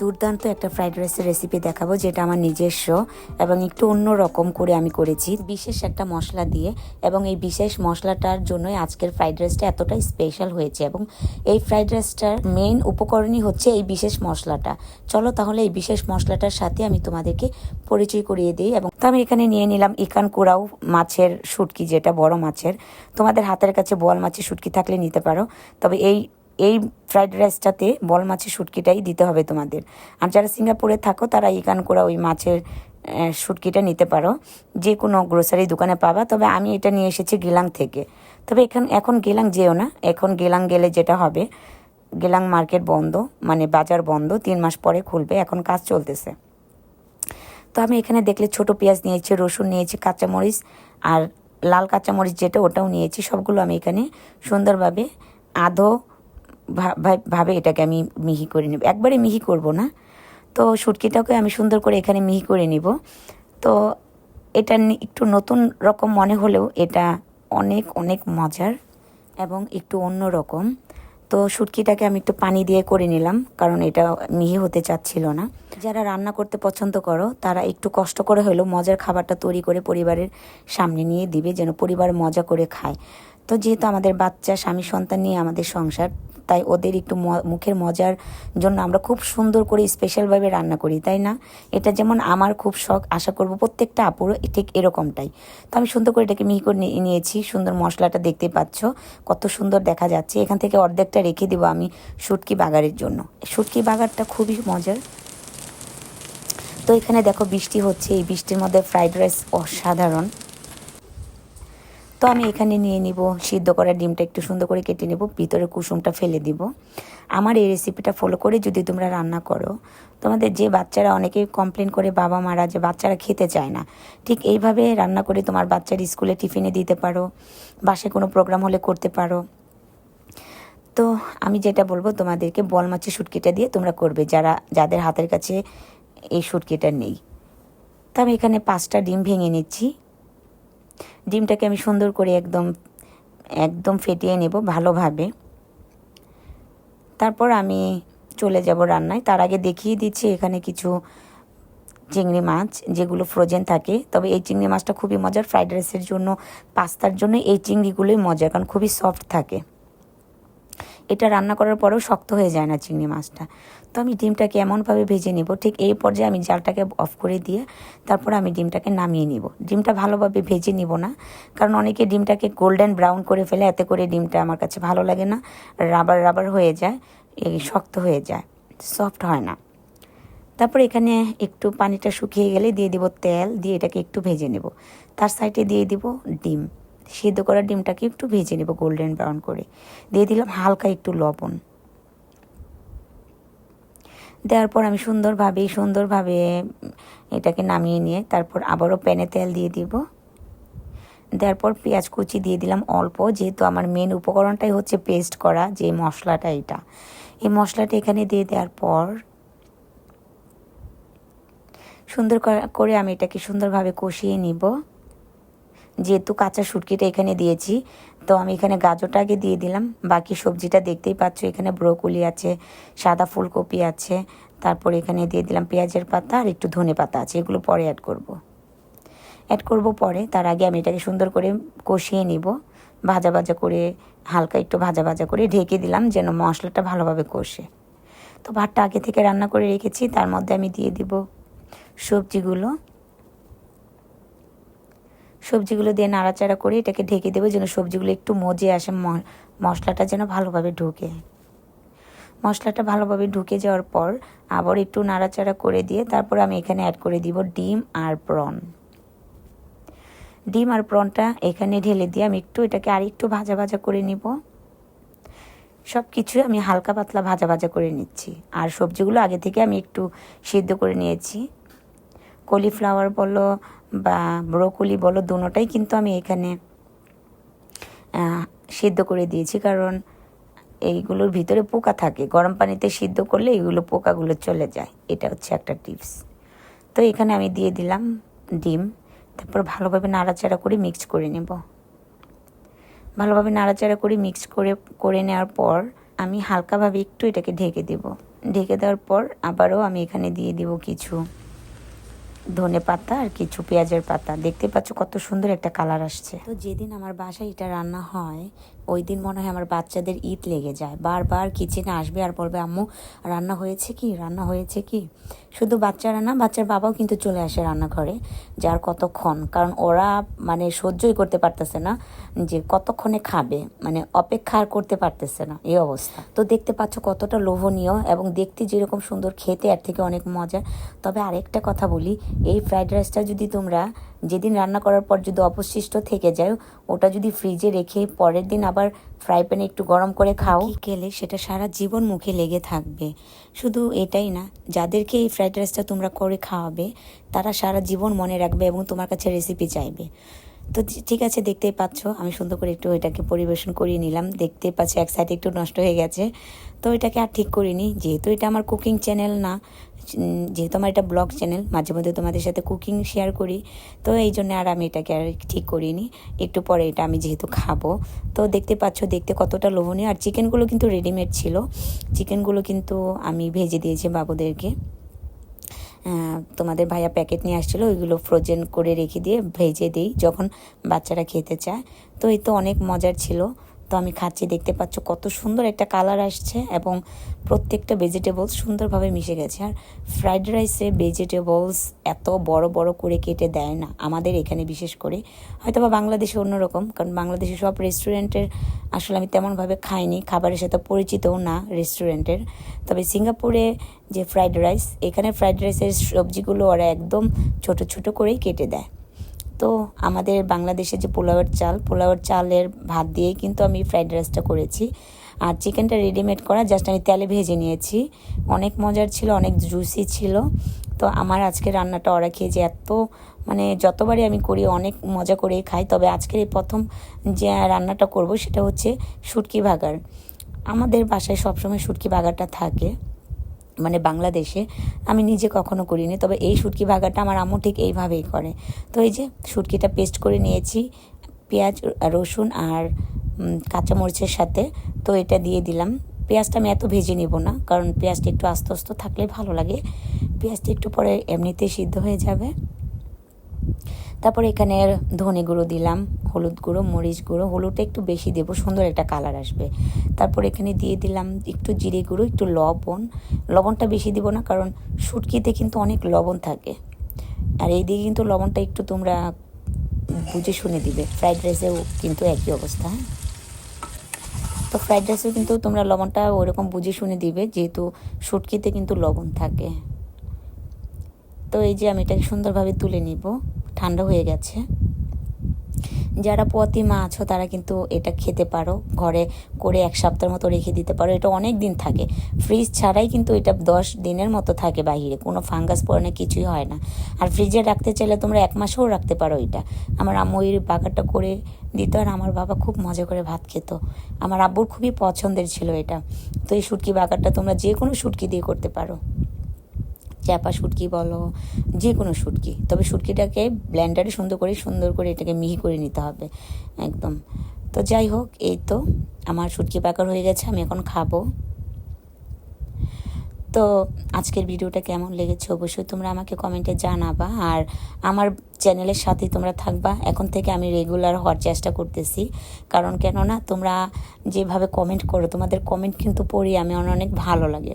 দুর্দান্ত একটা ফ্রাইড রাইসের রেসিপি দেখাবো, যেটা আমার নিজস্ব এবং একটু অন্য রকম করে আমি করেছি। বিশেষ একটা মশলা দিয়ে এবং এই বিশেষ মশলাটার জন্যই আজকের ফ্রাইড রাইসটা এতটাই স্পেশাল হয়েছে এবং এই ফ্রাইড রাইসটার মেইন উপকরণই হচ্ছে এই বিশেষ মশলাটা। চলো তাহলে এই বিশেষ মশলাটার সাথে আমি তোমাদেরকে পরিচয় করিয়ে দিই এবং তো আমি এখানে নিয়ে নিলাম ইকান কুড়াও মাছের শুটকি, যেটা বড় মাছের। তোমাদের হাতের কাছে বোয়াল মাছের শুটকি থাকলে নিতে পারো, তবে এই এই ফ্রাইড রাইসটাতে বল মাছের শুটকিটাই দিতে হবে তোমাদের। আর যারা সিঙ্গাপুরে থাকো তারা ইকান করা ওই মাছের আহ, শুটকিটা নিতে পারো। যে কোনো গ্রোসারি দোকানে পাবা তবে আমি এটা নিয়ে এসেছি গেলাং থেকে। তবে এখান এখন গেলাং যেও না এখন গেলাং গেলে যেটা হবে গেলাং মার্কেট বন্ধ মানে বাজার বন্ধ তিন মাস পরে খুলবে এখন কাজ চলতেছে। তো আমি এখানে দেখলে ছোট পেঁয়াজ নিয়েছি রসুন নিয়েছি কাঁচামরিচ আর লাল কাঁচামরিচ যেটা ওটাও নিয়েছি। সবগুলো আমি এখানে সুন্দরভাবে আধো ভাবে এটাকে আমি মিহি করে নেব। একবারে মিহি করব না। তো শুটকিটাকে আমি সুন্দর করে এখানে মিহি করে নিব। তো এটা একটু নতুন রকম মনে হলেও এটা অনেক অনেক মজার এবং একটু অন্য রকম। তো শুটকিটাকে আমি একটু পানি দিয়ে করে নিলাম, কারণ এটা মিহি হতে চাচ্ছিল না। যারা রান্না করতে পছন্দ করো, তারা একটু কষ্ট করে হলেও মজার খাবারটা তৈরি করে পরিবারের সামনে নিয়ে দিবে, যেন পরিবার মজা করে খায়। তো যেহেতু আমাদের বাচ্চা, স্বামী, সন্তান নিয়ে আমাদের সংসার, তাই ওদের একটু মুখের মজার জন্য আমরা খুব সুন্দর করে স্পেশালভাবে রান্না করি, তাই না? এটা যেমন আমার খুব শখ, আশা করব প্রত্যেকটা আপুর ঠিক এরকমটাই। তো আমি সুন্দর করে এটাকে মিহি করে নিয়ে- নিয়েছি, সুন্দর মশলাটা দেখতে পাচ্ছ, কত সুন্দর দেখা যাচ্ছে। এখান থেকে অর্ধেকটা রেখে দিব আমি শুটকি বাগারের জন্য। শুটকি বাগারটা খুবই মজার। তো এখানে দেখো বৃষ্টি হচ্ছে, এই বৃষ্টির মধ্যে ফ্রাইড রাইস অসাধারণ। তো আমি এখানে নিয়ে নিব, সিদ্ধ করা ডিমটা একটু সুন্দর করে কেটে নেব, ভিতরে কুসুমটা ফেলে দিব। আমার এই রেসিপিটা ফলো করে যদি তোমরা রান্না করো, তোমাদের যে বাচ্চারা অনেকেই কমপ্লেন করে বাবা মারা যে বাচ্চারা খেতে চায় না, ঠিক এইভাবে রান্না করে তোমার বাচ্চার স্কুলে টিফিনে দিতে পারো বাসে কোনো প্রোগ্রাম হলে করতে পারো। তো আমি যেটা বলব, তোমাদেরকে বল মাছের শুটকিটা দিয়ে তোমরা করবে, যারা, যাদের হাতের কাছে এই শুটকিটা নেই। তো আমি এখানে পাঁচটা ডিম ভেঙে নিচ্ছি। ডিমটাকে আমি সুন্দর করে একদম একদম ফেটিয়ে নেব ভালোভাবে। তারপর আমি চলে যাব রান্নায়। তার আগে দেখিয়ে দিচ্ছি এখানে কিছু চিংড়ি মাছ যেগুলো ফ্রোজেন থাকে। তবে এই চিংড়ি মাছটা খুবই মজার। ফ্রাইড রাইসের জন্য, পাস্তার জন্য এই চিংড়িগুলোই মজার কারণ খুবই সফট থাকে। এটা রান্না করার পরেও শক্ত হয়ে যায় না চিংড়ি মাছটা। তো আমি ডিমটাকে এমনভাবে ভেজে নিব, ঠিক এই পর্যায়ে আমি জালটাকে অফ করে দিয়ে তারপর আমি ডিমটাকে নামিয়ে নিব। ডিমটা ভালোভাবে ভেজে নিব না, কারণ অনেকে ডিমটাকে গোল্ডেন ব্রাউন করে ফেলে, এতে করে ডিমটা আমার কাছে ভালো লাগে না রাবার রাবার হয়ে যায়, এই শক্ত হয়ে যায় সফট হয় না। তারপর এখানে একটু পানিটা শুকিয়ে গেলে দিয়ে দিব তেল, দিয়ে এটাকে একটু ভেজে নেব। তার সাইডে দিয়ে দিব ডিম। সিদ্ধ করা ডিমটাকে একটু ভেজে নেব গোল্ডেন ব্রাউন করে। দিয়ে দিলাম হালকা একটু লবণ। দেওয়ার পর আমি সুন্দরভাবে সুন্দরভাবে এটাকে নামিয়ে নিয়ে তারপর আবারও প্যানে তেল দিয়ে দিব। দেওয়ার পর পেঁয়াজ কুচি দিয়ে দিলাম অল্প, যেহেতু আমার মেন উপকরণটাই হচ্ছে পেস্ট করা যে মশলাটা এটা। এই মশলাটা এখানে দিয়ে দেওয়ার পর সুন্দর করা- আমি এটাকে সুন্দরভাবে কষিয়ে নিব। যেহেতু কাঁচা শুটকিটা এখানে দিয়েছি, তো আমি এখানে গাজরটা আগে দিয়ে দিলাম। বাকি সবজিটা দেখতেই পাচ্ছ, এখানে ব্রোকলি আছে, সাদা ফুলকপি আছে, তারপর এখানে দিয়ে দিলাম পেঁয়াজের পাতা আর একটু ধনে পাতা আছে, এগুলো পরে অ্যাড করব। অ্যাড করব পরে, তার আগে আমি এটাকে সুন্দর করে কষিয়ে নিব। ভাজা ভাজা করে, হালকা একটু ভাজা ভাজা করে ঢেকে দিলাম যেন মশলাটা ভালোভাবে কষে। তো ভাতটা আগে থেকে রান্না করে রেখেছি, তার মধ্যে আমি দিয়ে দিব সবজিগুলো। সবজিগুলো দিয়ে নাড়াচাড়া করে এটাকে ঢেকে দেবো যেন সবজিগুলো একটু মজে আসে মশলাটা যেন ভালোভাবে ঢুকে। মশলাটা ভালোভাবে ঢুকে যাওয়ার পর আবার একটু নাড়াচাড়া করে দিয়ে তারপর আমি এখানে অ্যাড করে দিব ডিম আর প্রন। ডিম আর প্রনটা এখানে ঢেলে দিয়ে আমি একটু এটাকে আর একটু ভাজা ভাজা করে নিব। সব কিছু আমি হালকা পাতলা ভাজা ভাজা করে নিচ্ছি। আর সবজিগুলো আগে থেকে আমি একটু সিদ্ধ করে নিয়েছি। কলিফ্লাওয়ার বলো বা ব্রোকলি বলো, দুটোটাই কিন্তু আমি এখানে সিদ্ধ করে দিয়েছি। কারণ এইগুলোর ভিতরে পোকা থাকে। গরম পানিতে সিদ্ধ করলে এইগুলো, পোকাগুলো চলে যায়। এটা হচ্ছে একটা টিপস। তো এখানে আমি দিয়ে দিলাম ডিম। তারপর ভালোভাবে নাড়াচাড়া করে মিক্স করে নেব। ভালোভাবে নাড়াচাড়া করে মিক্স করে করে নেওয়ার পর আমি হালকাভাবে একটু এটাকে ঢেকে দেবো। ঢেকে দেওয়ার পর আবারও আমি এখানে দিয়ে দিব কিছু ধনে পাতা আর কিছু পেঁয়াজের পাতা। দেখতে পাচ্ছ কত সুন্দর একটা কালার আসছে। তো যেদিন আমার বাসায় এটা রান্না হয় ওই দিন মনে হয় আমার বাচ্চাদের ঈদ লেগে যায়। বারবার কিচেনে আসবে আর বলবে, আম্মু, রান্না হয়েছে কি? রান্না হয়েছে কি? শুধু বাচ্চারা না, বাচ্চার বাবাও কিন্তু চলে আসে রান্নাঘরে, যার কতক্ষণ। কারণ ওরা মানে সহ্যই করতে পারতেছে না যে কতক্ষণে খাবে মানে অপেক্ষা আর করতে পারতেছে না, এই অবস্থা। তো দেখতে পাচ্ছ কতটা লোভনীয় এবং দেখতে যেরকম সুন্দর, খেতে আর থেকে অনেক মজা তবে আরেকটা কথা বলি, এই ফ্রাইড রাইসটা যদি তোমরা যেদিন রান্না করার পর যদি অবশিষ্ট থেকে যায়, ওটা যদি ফ্রিজে রেখে পরের দিন আবার ফ্রাই প্যানে একটু গরম করে খাও। খেলে সেটা সারা জীবন মুখে লেগে থাকবে। শুধু এটাই না, যাদেরকে এই ফ্রাইড রাইসটা তোমরা করে খাওয়াবে, তারা সারা জীবন মনে রাখবে এবং তোমার কাছে রেসিপি চাইবে। তো ঠিক আছে, দেখতেই পাচ্ছ, আমি সুন্দর করে একটু এটাকে পরিবেশন করিয়ে নিলাম। দেখতেই পাচ্ছ, এক সাইড একটু নষ্ট হয়ে গেছে। তো এটাকে আর ঠিক করিনি, যেহেতু এটা আমার কুকিং চ্যানেল না যেহেতু আমার এটা ব্লগ চ্যানেল, মাঝে মধ্যে তোমাদের সাথে কুকিং শেয়ার করি, তো এই জন্য আর আমি এটাকে আর ঠিক করিনি। একটু পরে এটা আমি যেহেতু খাব, তো দেখতে পাচ্ছ দেখতে কতটা লোভনীয়। আর চিকেনগুলো কিন্তু রেডিমেড ছিল। চিকেনগুলো কিন্তু আমি ভেজে দিয়েছি বাবুদেরকে। তোমাদের ভাইয়া প্যাকেট নিয়ে আসছিল, ওইগুলো ফ্রোজেন করে রেখে দিয়ে ভেজে দিই, যখন বাচ্চারা খেতে চায়। তো এই তো অনেক মজার ছিল। তো আমি খাচ্ছি, দেখতে পাচ্ছ কত সুন্দর একটা কালার আসছে এবং প্রত্যেকটা ভেজিটেবলস সুন্দরভাবে মিশে গেছে। আর ফ্রাইড রাইসে ভেজিটেবলস এত বড় বড় করে কেটে দেয় না আমাদের এখানে বিশেষ করে। হয়তো বা বাংলাদেশে অন্যরকম, কারণ বাংলাদেশে সব রেস্টুরেন্টের আসলে আমি তেমনভাবে খাইনি, খাবারের সাথে পরিচিতও না রেস্টুরেন্টের তবে সিঙ্গাপুরে যে ফ্রাইড রাইস এখানে ফ্রাইড রাইসের সবজিগুলো ওরা একদম ছোট ছোট করেই কেটে দেয়। তো আমাদের বাংলাদেশে যে পোলাওয়ের চাল, পোলাওয়ের চালের ভাত দিয়েই কিন্তু আমি ফ্রাইড রাইসটা করেছি। আর চিকেনটা রেডিমেড করা জাস্ট আমি তেলে ভেজে নিয়েছি। অনেক মজার ছিল, অনেক জুসি ছিল। তো আমার আজকে রান্নাটা ওরা খেয়ে যে এত মানে যতবারই আমি করি, অনেক মজা করেই খাই। তবে আজকের এই প্রথম যে রান্নাটা করব সেটা হচ্ছে শুটকি ভাগার আমাদের বাসায় সবসময় শুটকি ভাগাটা থাকে। মানে বাংলাদেশে আমি নিজে কখনো করিনি। তবে এই শুটকি ভাগাটা আমার আম্মু ঠিক এইভাবেই করে। তো এই যে শুটকিটা পেস্ট করে নিয়েছি, পেঁয়াজ, রসুন আর কাঁচামরিচের সাথে, তো এটা দিয়ে দিলাম। পেঁয়াজটা আমি এত ভেজে নিব না, কারণ পেঁয়াজটা একটু আস্তে আস্তে থাকলে ভালো লাগে। পেঁয়াজটা একটু পরে এমনিতেই সিদ্ধ হয়ে যাবে। তারপর এখানে ধনে গুঁড়ো দিলাম, হলুদ গুঁড়ো, মরিচ গুঁড়ো, হলুদটা একটু বেশি দেব, সুন্দর একটা কালার আসবে। তারপর এখানে দিয়ে দিলাম একটু জিরে গুঁড়ো, একটু লবণ। লবণটা বেশি দিব না, কারণ শুটকিতে কিন্তু অনেক লবণ থাকে। আর এই দিকে কিন্তু লবণটা একটু তোমরা বুঝে শুনে দিবে। ফ্রাইড রাইসেও কিন্তু একই অবস্থা হ্যাঁ? তো ফ্রাইড রাইসেও কিন্তু তোমরা লবণটা ওরকম বুঝে শুনে দিবে, যেহেতু শুটকিতে কিন্তু লবণ থাকে। তো এই যে আমি এটাকে সুন্দরভাবে তুলে নিব, ঠান্ডা হয়ে গেছে। যারা পতি মা আছো, তারা কিন্তু এটা খেতে পারো। ঘরে করে এক সপ্তাহের মতো রেখে দিতে পারো। এটা অনেক দিন থাকে। ফ্রিজ ছাড়াই কিন্তু এটা দশ দিনের মতো থাকে বাহিরে। কোনো ফাঙ্গাস না কিছুই হয় না। আর ফ্রিজে রাখতে চাইলে তোমরা এক মাসেও রাখতে পারো এটা। আমার আম্মু বাগারটা করে দিত আর আমার বাবা খুব মজা করে ভাত খেত। আমার আব্বুর খুবই পছন্দের ছিল এটা। তো এই শুটকি বাগারটা তোমরা যে কোনো শুটকি দিয়ে করতে পারো। চ্যাপা শুটকি বলো যে কোনো শুটকি। তবে শুটকিটাকে ব্ল্যান্ডারে সুন্দর করে সুন্দর করে এটাকে মিহি করে নিতে হবে, একদম। তো যাই হোক, এই তো আমার শুটকি পাকার হয়ে গেছে, আমি এখন খাব। তো আজকের ভিডিওটা কেমন লেগেছে অবশ্যই তোমরা আমাকে কমেন্টে জানাবা, আর আমার চ্যানেলের সাথেই তোমরা থাকবা। এখন থেকে আমি রেগুলার হওয়ার চেষ্টা করতেছি, কারণ কেননা তোমরা যেভাবে কমেন্ট করো, তোমাদের কমেন্ট কিন্তু পড়ি আমি অনেক ভালো লাগে।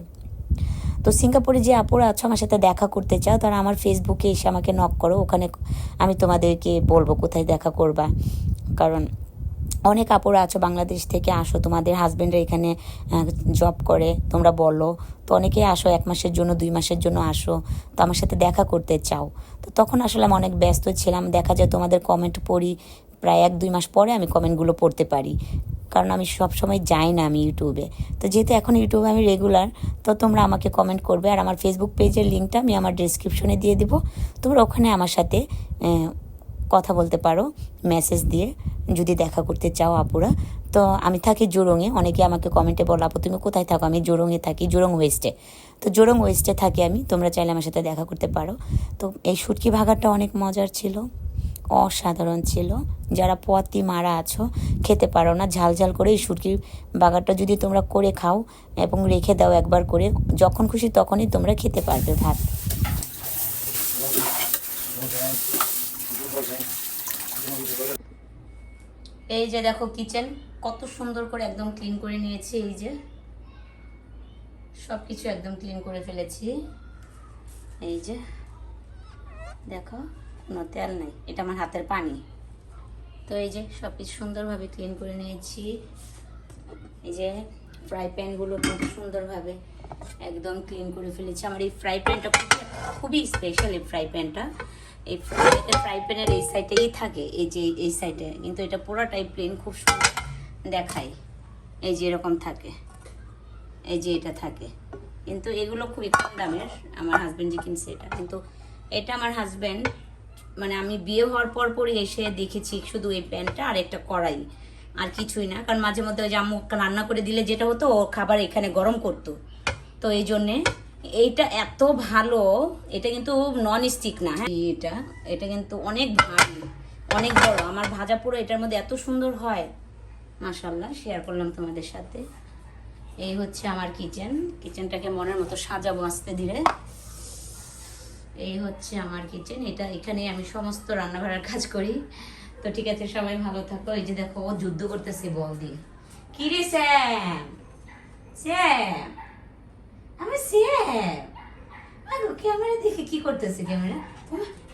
তো সিঙ্গাপুরে যে আপুরা আছো, আমার সাথে দেখা করতে চাও, তারা আমার ফেসবুকে এসে আমাকে নক করো। ওখানে আমি তোমাদেরকে বলব কোথায় দেখা করবা। কারণ অনেক আপুরা আছো বাংলাদেশ থেকে, আসো। তোমাদের হাজব্যান্ডরা এখানে জব করে, তোমরা বলো। তো অনেকেই আসো এক মাসের জন্য, দুই মাসের জন্য আসো। তো আমার সাথে দেখা করতে চাও। তো তখন আসলে আমি অনেক ব্যস্ত ছিলাম। দেখা যায় তোমাদের কমেন্ট পড়ি প্রায় এক, দুই মাস পরে আমি কমেন্টগুলো পড়তে পারি। কারণ আমি সব সময় যাই না আমি ইউটিউবে। তো যেহেতু এখন ইউটিউবে আমি রেগুলার তো তোমরা আমাকে কমেন্ট করবে। আর আমার ফেসবুক পেজের লিঙ্কটা আমি আমার ডিসক্রিপশনে দিয়ে দিব। তোমরা ওখানে আমার সাথে কথা বলতে পারো মেসেজ দিয়ে। যদি দেখা করতে চাও আপুরা। তো আমি থাকি জোরঙে অনেকে আমাকে কমেন্টে বলো, আপু, তুমি কোথায় থাকো? আমি জোরঙে থাকি, জোরং ওয়েস্টে। তো জোরং ওয়েস্টে থাকি আমি। তোমরা চাইলে আমার সাথে দেখা করতে পারো। তো এই সুটকি ভাগাটা অনেক মজার ছিল। অসাধারণ ছিল। যারা পতি মারা আছো, খেতে পারো না। ঝাল ঝাল করে এই শুটকির বাগারটা যদি তোমরা করে খাও এবং রেখে দাও একবার করে, যখন খুশি তখনই তোমরা খেতে পারবে ভাত। এই যে দেখো কিচেন, কত সুন্দর করে একদম ক্লিন করে নিয়েছি। এই যে সব কিছু একদম ক্লিন করে ফেলেছি। এই যে দেখো। কোনো তেল নেই, এটা আমার হাতের পানি। তো এই যে সব কিছু সুন্দরভাবে ক্লিন করে নিয়েছি। এই যে ফ্রাই প্যানগুলো খুব সুন্দরভাবে একদম ক্লিন করে ফেলেছি। আমার এই ফ্রাই প্যানটা খুবই স্পেশাল এই ফ্রাই প্যানটা এই ফ্রাই প্যানের এই সাইডেই থাকে, এই যে এই সাইডে কিন্তু এটা পুরোটাই প্লেন খুব সুন্দর দেখায়। এই যে এরকম থাকে, এই যে এটা থাকে। কিন্তু এগুলো খুবই কম দামের, আমার হাজব্যান্ড যে কিনছে এটা। কিন্তু এটা আমার হাজব্যান্ড মানে আমি বিয়ে হওয়ার পর পরই এসে দেখেছি শুধু এই প্যানটা আর একটা কড়াই, আর কিছুই না। কারণ মাঝে মধ্যে ওই যে আম্মু রান্না করে দিলে যেটা হতো, ও খাবার এখানে গরম করতো। তো এই জন্যে এইটা এত ভালো, এটা কিন্তু নন স্টিক না হ্যাঁ? এটা এটা কিন্তু অনেক ভারী, অনেক বড়। আমার ভাজা পুরো এটার মধ্যে এত সুন্দর হয়। মাশাল্লাহ শেয়ার করলাম তোমাদের সাথে। এই হচ্ছে আমার কিচেন কিচেনটাকে মনের মতো সাজাবো আস্তে ধীরে। এই হচ্ছে আমার কিচেন এটা এখানে আমি সমস্ত রান্নাবাড়ার কাজ করি। তো ঠিক আছে, সবাই ভালো থাকো। এই যে দেখো, ও যুদ্ধ করতেছে বল দিয়ে। কি রে স্যাম? স্যাম? আমি স্যাম? আগো ক্যামেরা দেখে কি করতেছে ক্যামেরা?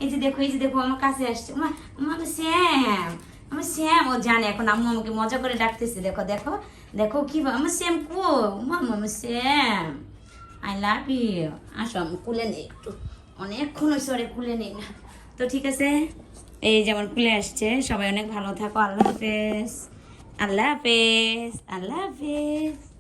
এই যে দেখো, এই যে দেখো, আমার কাছে আসছে। মা আমার শ্যাম আমার শ্যাম ও জানে এখন আম্মু আমাকে মজা করে ডাকতেছে। দেখো দেখো দেখো কি আমার শ্যাম কো? মামা আমার শ্যাম আই লাভ ইউ আসো আমি কুলে নেই একটু। অনেকক্ষণ ওই সরে কুলে নেই। না তো ঠিক আছে? এই যেমন কুলে আসছে, সবাই অনেক ভালো থাকো, আল্লাহ হাফেজ। আল্লাহ হাফেজ আল্লাহ হাফেজ।